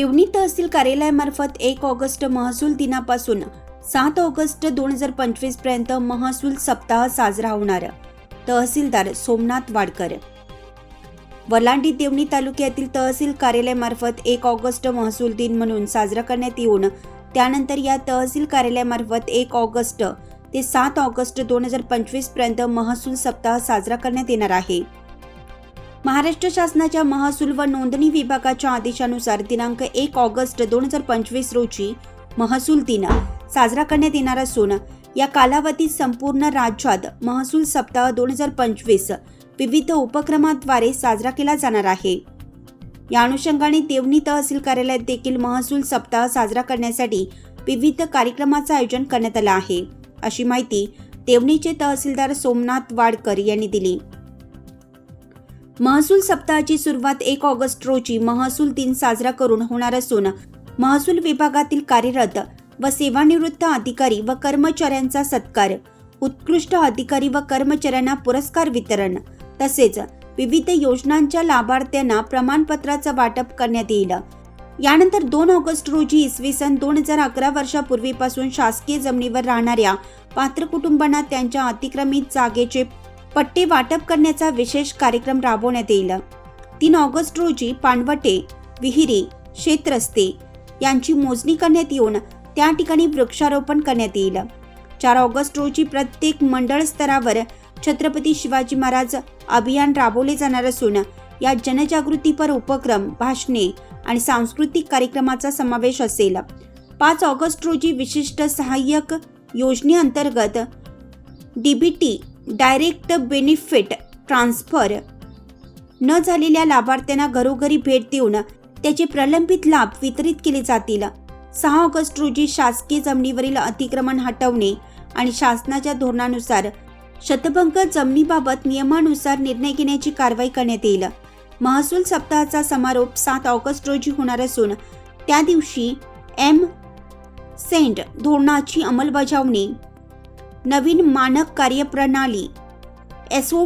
देवणी तहसील कार्यालयामार्फत एक ऑगस्ट महसूल दिनापासून सात ऑगस्ट दोन हजार पंचवीसपर्यंत महसूल सप्ताह साजरा होणार. तहसीलदार सोमनाथ वाडकर. वलांडी देवणी तालुक्यातील तहसील कार्यालयामार्फत एक ऑगस्ट महसूल दिन म्हणून साजरा करण्यात येऊन त्यानंतर या तहसील कार्यालयामार्फत एक ऑगस्ट ते सात ऑगस्ट दोन हजार पंचवीसपर्यंत महसूल सप्ताह साजरा करण्यात येणार आहे. महाराष्ट्र शासनाच्या महसूल व नोंदणी विभागाच्या आदेशानुसार दिनांक एक ऑगस्ट दोन हजार पंचवीस रोजी महसूल दिन साजरा करण्यात येणार असून या कालावधीत संपूर्ण राज्यात महसूल सप्ताह दोन हजार पंचवीस विविध उपक्रमाद्वारे साजरा केला जाणार आहे. या अनुषंगाने देवणी तहसील कार्यालयात देखील महसूल सप्ताह साजरा करण्यासाठी विविध कार्यक्रमाचं आयोजन करण्यात आलं आहे. अशी माहिती देवणीचे तहसीलदार सोमनाथ वाडकर यांनी दिली. महसूल सप्ताहाची सुरुवात एक ऑगस्ट रोजी महसूल दिन साजरा करून होणार असून महसूल विभागातील कार्यरत व सेवानिवृत्त अधिकारी व कर्मचाऱ्यांचा सत्कार उत्कृष्ट अधिकारी व कर्मचाऱ्यांना पुरस्कार वितरण तसेच विविध योजनांच्या लाभार्थ्यांना प्रमाणपत्राचं वाटप करण्यात येईल. यानंतर दोन ऑगस्ट रोजी इसवी सन दोन हजार अकरा वर्षापूर्वीपासून शासकीय जमिनीवर राहणाऱ्या पात्र कुटुंबांना त्यांच्या अतिक्रमित जागेचे पट्टे वाटप करण्याचा विशेष कार्यक्रम राबवण्यात येईल. तीन ऑगस्ट रोजी पाणवटे विहिरी शेतरस्ते यांची मोजणी करण्यात येऊन त्या ठिकाणी वृक्षारोपण करण्यात येईल. चार ऑगस्ट रोजी प्रत्येक मंडळ स्तरावर छत्रपती शिवाजी महाराज अभियान राबवले जाणार असून या जनजागृतीपर उपक्रम भाषणे आणि सांस्कृतिक कार्यक्रमाचा समावेश असेल. पाच ऑगस्ट रोजी विशिष्ट सहाय्यक योजनेअंतर्गत D B T direct benefit transfer. न झालेल्या लाभार्थ्यांना घरोघरी भेट देऊन त्याचे प्रलंबित लाभ वितरित केले जातील. सहा ऑगस्ट रोजी शासकीय जमिनीवरील अतिक्रमण हटवणे आणि शासनाच्या धोरणानुसार शतभंग जमिनीबाबत नियमानुसार निर्णय घेण्याची कारवाई करण्यात येईल. महसूल सप्ताहाचा समारोप सात ऑगस्ट रोजी होणार असून त्या दिवशी एम सेंट धोरणाची अंमलबजावणी नवीन मानक कार्यप्रणाली एस ओ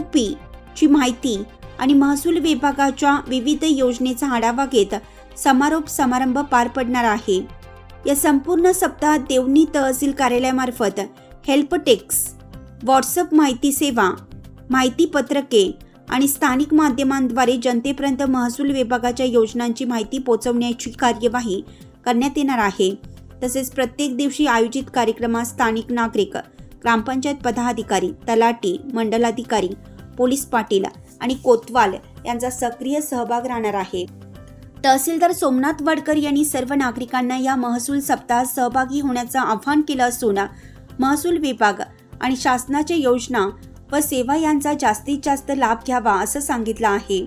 ची माहिती आणि महसूल विभागाच्या विविध योजनेचा आढावा घेत समारोप समारंभ पार पडणार आहे. या संपूर्ण सप्ताहात देवणी तहसील कार्यालयामार्फत हेल्पटेक्स व्हॉट्सअप माहिती सेवा माहिती पत्रके आणि स्थानिक माध्यमांद्वारे जनतेपर्यंत महसूल विभागाच्या योजनांची माहिती पोहोचवण्याची कार्यवाही करण्यात येणार आहे. तसेच प्रत्येक दिवशी आयोजित कार्यक्रमात स्थानिक नागरिक ग्रामपंचायत पदाधिकारी तलाटी मंडलाधिकारी पोलीस पाटील आणि कोतवाल यांचा सक्रिय सहभाग राहणार आहे. तहसीलदार सोमनाथ वडकर यांनी सर्व नागरिकांना या महसूल सप्ताहात सहभागी होण्याचं आवाहन केलं असून महसूल विभाग आणि शासनाच्या योजना व सेवा यांचा जास्तीत जास्त लाभ घ्यावा असं सांगितलं आहे.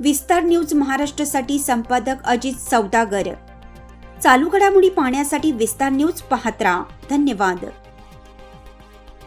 विस्तार न्यूज महाराष्ट्रासाठी संपादक अजित सौदागर. चालू घडामोडी पाहण्यासाठी विस्तार न्यूज पाहत राहा. धन्यवाद.